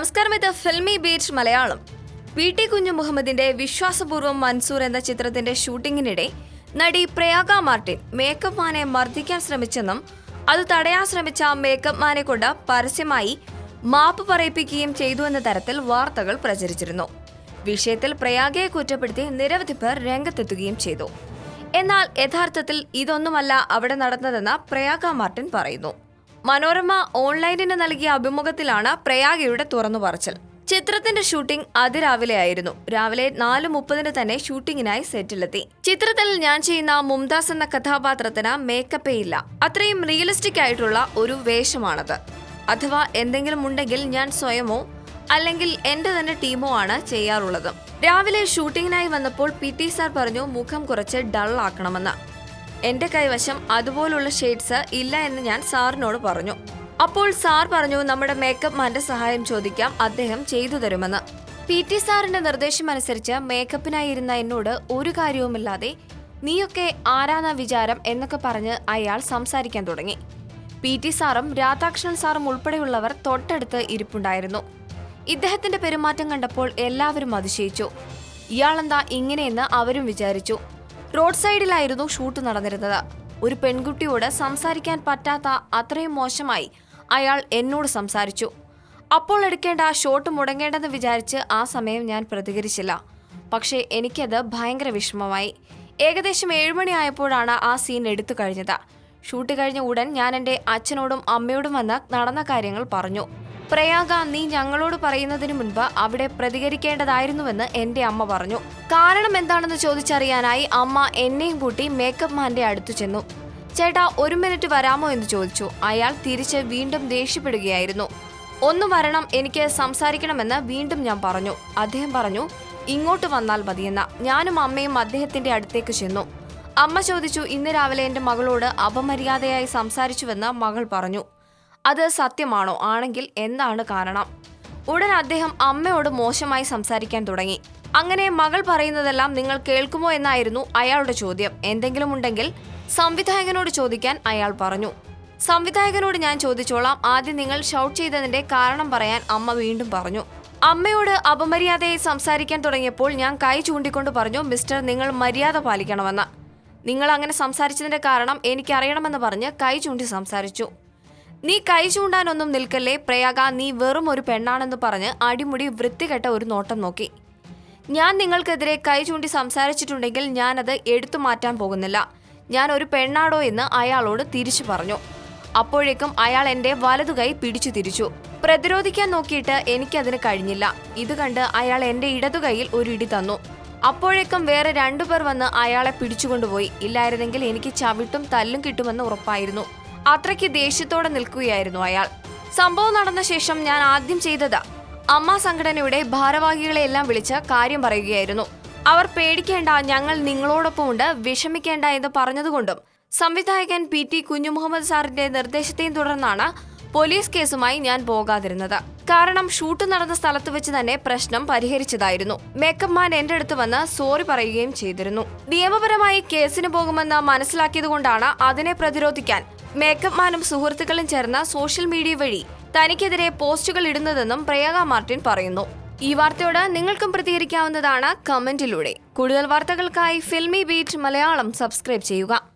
നമസ്കാരം ഇത് Filmibeat Malayalam. P T Kunju മുഹമ്മദിന്റെ വിശ്വാസപൂർവം മൻസൂർ എന്ന ചിത്രത്തിന്റെ ഷൂട്ടിങ്ങിനിടെ നടി പ്രയാഗ മാർട്ടിൻ മേക്കപ്പ് മാനെ മർദ്ദിക്കാൻ ശ്രമിച്ചെന്നും അത് തടയാൻ ശ്രമിച്ച മേക്കപ്പ് മാനെ കൊണ്ട് പരസ്യമായി മാപ്പ് പറയിപ്പിക്കുകയും ചെയ്തു എന്ന തരത്തിൽ വാർത്തകൾ പ്രചരിച്ചിരുന്നു. വിഷയത്തിൽ പ്രയാഗയെ കുറ്റപ്പെടുത്തി നിരവധി പേർ രംഗത്തെത്തുകയും ചെയ്തു. എന്നാൽ യഥാർത്ഥത്തിൽ ഇതൊന്നുമല്ല അവിടെ നടന്നതെന്ന് പ്രയാഗ മാർട്ടിൻ പറയുന്നു. മനോരമ ഓൺലൈനിന് നൽകിയ അഭിമുഖത്തിലാണ് പ്രയാഗയുടെ തുറന്നു പറച്ചൽ ചിത്രത്തിന്റെ ഷൂട്ടിംഗ് അതിരാവിലെ ആയിരുന്നു. രാവിലെ നാല് മുപ്പതിന് തന്നെ ഷൂട്ടിങ്ങിനായി സെറ്റിലെത്തി. ചിത്രത്തിൽ ഞാൻ ചെയ്യുന്ന മുംതാസ് എന്ന കഥാപാത്രത്തിന് മേക്കപ്പേ ഇല്ല. അത്രയും റിയലിസ്റ്റിക് ആയിട്ടുള്ള ഒരു വേഷമാണത്. അഥവാ എന്തെങ്കിലും ഉണ്ടെങ്കിൽ ഞാൻ സ്വയമോ അല്ലെങ്കിൽ എന്റെ തന്നെ ടീമോ ആണ് ചെയ്യാറുള്ളത്. രാവിലെ ഷൂട്ടിങ്ങിനായി വന്നപ്പോൾ പി ടി സാർ പറഞ്ഞു മുഖം കുറച്ച് ഡൾ എന്റെ കൈവശം അതുപോലുള്ള ഷെയ്ഡ്സ് ഇല്ല എന്ന് ഞാൻ സാറിനോട് പറഞ്ഞു. അപ്പോൾ സാർ പറഞ്ഞു നമ്മുടെ മേക്കപ്പ് മാന്റെ സഹായം ചോദിക്കാം അദ്ദേഹം ചെയ്തു തരുമെന്ന്. പി ടി സാറിന്റെ നിർദ്ദേശമനുസരിച്ച് മേക്കപ്പിനായി ഇരുന്ന എന്നോട് ഒരു കാര്യവുമില്ലാതെ നീയൊക്കെ ആരാന്ന വിചാരം? എന്നൊക്കെ പറഞ്ഞ് അയാൾ സംസാരിക്കാൻ തുടങ്ങി. പി ടി സാറും രാധാകൃഷ്ണൻ സാറും ഉൾപ്പെടെയുള്ളവർ തൊട്ടടുത്ത് ഇരിപ്പുണ്ടായിരുന്നു. ഇദ്ദേഹത്തിന്റെ പെരുമാറ്റം കണ്ടപ്പോൾ എല്ലാവരും അതിശയിച്ചു. ഇയാളെന്താ ഇങ്ങനെയെന്ന് അവരും വിചാരിച്ചു. റോഡ് സൈഡിലായിരുന്നു ഷൂട്ട് നടന്നിരുന്നത്. ഒരു പെൺകുട്ടിയോട് സംസാരിക്കാൻ പറ്റാത്ത അത്രയും മോശമായി അയാൾ എന്നോട് സംസാരിച്ചു. അപ്പോൾ എടുക്കേണ്ട ആ ഷോട്ട് മുടങ്ങേണ്ടെന്ന് വിചാരിച്ച് ആ സമയം ഞാൻ പ്രതികരിച്ചില്ല. പക്ഷേ എനിക്കത് ഭയങ്കര വിഷമമായി. ഏകദേശം ഏഴുമണി ആയപ്പോഴാണ് ആ സീൻ എടുത്തു കഴിഞ്ഞത്. ഷൂട്ട് കഴിഞ്ഞ ഉടൻ ഞാൻ എന്റെ അച്ഛനോടും അമ്മയോടും വന്ന് നടന്ന കാര്യങ്ങൾ പറഞ്ഞു. പ്രയാഗ നീ ഞങ്ങളോട് പറയുന്നതിന് മുൻപ് അവിടെ പ്രതികരിക്കേണ്ടതായിരുന്നുവെന്ന് എന്റെ അമ്മ പറഞ്ഞു. കാരണം എന്താണെന്ന് ചോദിച്ചറിയാനായി അമ്മ എന്നെയും കൂട്ടി മേക്കപ്പ് മാന്റെ അടുത്തു ചെന്നു. ചേട്ടാ ഒരു മിനിറ്റ് വരാമോ എന്ന് ചോദിച്ചു. അയാൾ തിരിച്ച് വീണ്ടും ദേഷ്യപ്പെടുകയായിരുന്നു. ഒന്ന് വരണം എനിക്ക് സംസാരിക്കണമെന്ന് വീണ്ടും ഞാൻ പറഞ്ഞു. അദ്ദേഹം പറഞ്ഞു ഇങ്ങോട്ട് വന്നാൽ മതിയെന്ന. ഞാനും അമ്മയും അദ്ദേഹത്തിന്റെ അടുത്തേക്ക് ചെന്നു. അമ്മ ചോദിച്ചു ഇന്ന് രാവിലെ എന്റെ മകളോട് അപമര്യാദയായി സംസാരിച്ചുവെന്ന് മകൾ പറഞ്ഞു. അത് സത്യമാണോ? ആണെങ്കിൽ എന്താണ് കാരണം? ഉടൻ അദ്ദേഹം അമ്മയോട് മോശമായി സംസാരിക്കാൻ തുടങ്ങി. അങ്ങനെ മകൾ പറയുന്നതെല്ലാം നിങ്ങൾ കേൾക്കുമോ എന്നായിരുന്നു അയാളുടെ ചോദ്യം. എന്തെങ്കിലും ഉണ്ടെങ്കിൽ സംവിധായകനോട് ചോദിക്കാൻ അയാൾ പറഞ്ഞു. സംവിധായകനോട് ഞാൻ ചോദിച്ചോളാം. ആദ്യം നിങ്ങൾ ഷൗട്ട് ചെയ്തതിന്റെ കാരണം പറയാൻ അമ്മ വീണ്ടും പറഞ്ഞു. അമ്മയോട് അപമര്യാദയായി സംസാരിക്കാൻ തുടങ്ങിയപ്പോൾ ഞാൻ കൈ ചൂണ്ടിക്കൊണ്ട് പറഞ്ഞു മിസ്റ്റർ നിങ്ങൾ മര്യാദ പാലിക്കണമെന്ന്. നിങ്ങൾ അങ്ങനെ സംസാരിച്ചതിന്റെ കാരണം എനിക്കറിയണമെന്ന് പറഞ്ഞ് കൈ ചൂണ്ടി സംസാരിച്ചു. നീ കൈ ചൂണ്ടാനൊന്നും നിൽക്കല്ലേ? പ്രയാഗ നീ വെറും ഒരു പെണ്ണാണെന്ന് പറഞ്ഞ് അടിമുടി വൃത്തികെട്ട ഒരു നോട്ടം നോക്കി. ഞാൻ നിങ്ങൾക്കെതിരെ കൈ ചൂണ്ടി സംസാരിച്ചിട്ടുണ്ടെങ്കിൽ ഞാനത് എടുത്തു മാറ്റാൻ പോകുന്നില്ല. ഞാൻ ഒരു പെണ്ണാടോ എന്ന് അയാളോട് തിരിച്ചു പറഞ്ഞു. അപ്പോഴേക്കും അയാൾ എന്റെ വലതുകൈ പിടിച്ചു തിരിച്ചു. പ്രതിരോധിക്കാൻ നോക്കിയിട്ട് എനിക്കതിന് കഴിഞ്ഞില്ല. ഇത് കണ്ട് അയാൾ എന്റെ ഇടതുകൈയിൽ ഒരു ഇടി തന്നു. അപ്പോഴേക്കും വേറെ രണ്ടുപേർ വന്ന് അയാളെ പിടിച്ചുകൊണ്ടുപോയി. ഇല്ലായിരുന്നെങ്കിൽ എനിക്ക് ചവിട്ടും തല്ലും കിട്ടുമെന്ന് ഉറപ്പായിരുന്നു. അത്രയ്ക്ക് ദേഷ്യത്തോടെ നിൽക്കുകയായിരുന്നു അയാൾ. സംഭവം നടന്ന ശേഷം ഞാൻ ആദ്യം ചെയ്തത് അമ്മ സംഘടനയുടെ ഭാരവാഹികളെ എല്ലാം വിളിച്ച് കാര്യം പറയുകയായിരുന്നു. അവർ പേടിക്കേണ്ട ഞങ്ങൾ നിങ്ങളോടൊപ്പമുണ്ട് വിഷമിക്കേണ്ട എന്ന് പറഞ്ഞതുകൊണ്ടും സംവിധായകൻ പി ടി കുഞ്ഞുമുഹമ്മദ് സാറിന്റെ നിർദ്ദേശത്തെയും തുടർന്നാണ് പോലീസ് കേസുമായി ഞാൻ പോകാതിരുന്നത്. കാരണം ഷൂട്ട് നടന്ന സ്ഥലത്ത് വെച്ച് തന്നെ പ്രശ്നം പരിഹരിച്ചതായിരുന്നു. മേക്കപ്പ് മാൻ എന്റെ അടുത്ത് വന്ന് സോറി പറയുകയും ചെയ്തിരുന്നു. നിയമപരമായി കേസിന് പോകുമെന്ന് മനസ്സിലാക്കിയതുകൊണ്ടാണ് അതിനെ പ്രതിരോധിക്കാൻ മേക്കപ്പ് മാനും സുഹൃത്തുക്കളും ചേർന്ന സോഷ്യൽ മീഡിയ വഴി തനിക്കെതിരെ പോസ്റ്റുകൾ ഇടുന്നതെന്നും പ്രയാഗ മാർട്ടിൻ പറയുന്നു. ഈ വാർത്തയോട് നിങ്ങൾക്കും പ്രതികരിക്കാവുന്നതാണ് കമന്റിലൂടെ. കൂടുതൽ വാർത്തകൾക്കായി ഫിൽമി ബീറ്റ് മലയാളം സബ്സ്ക്രൈബ് ചെയ്യുക.